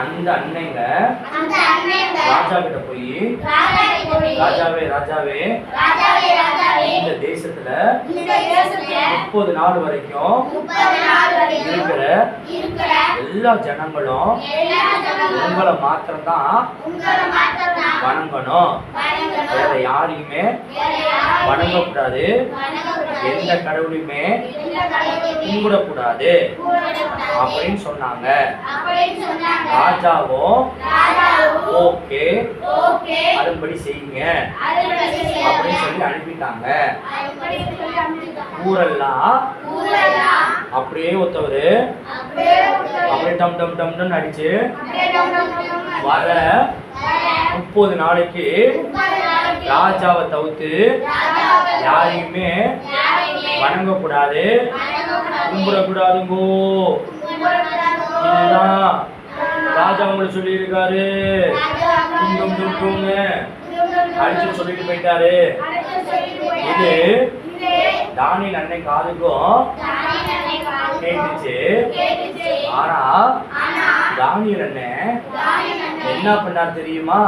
அந்த அன்னைங்க ராஜா கிட்ட போய் ராஜாவை ராஜாவே ராஜாவே ராஜாவே ராஜாவே இந்த தேசத்துல இந்த தேசத்துல முப்பது நாள் வரைக்கும் முப்பது நாள் வரைக்கும் இருக்கிற எல்லா ஜனங்களும் எல்லா ஜனங்களும் உங்களை மாத்திரம்தான் உங்களை மாத்திரம்தான் வணங்கணும். வணங்கணும். வேற யாரையுமே வணங்கக்கூடாது. எந்த கடவுளையுமே கும்பிடக்கூடாது. அப்படின்னு சொன்னாங்க ராஜாவும் ஓகே அதன்படி செய்யுங்க. அப்படின்னு சொல்லி அனுப்பிட்டாங்க. ஊரெல்லாம் அப்படியே ஒருத்தவர் அப்படியே டம் டம் அடிச்சு டம் டம் டம் வர முப்பது நாளைக்கு ராஜாவை தவிர்த்து யாரையுமே வணங்கக்கூடாது. கும்பிடக்கூடாதுங்கோ. ராஜா உங்களை சொல்லியிருக்காரு. டும் டும் அடிச்சு சொல்லிட்டு போயிட்டாரு. இது தானியல் அன்னை காதுக்கும் கேட்டுச்சு. ஆனா தானியல் அண்ணன் என்ன பண்ணார் தெரியுமா?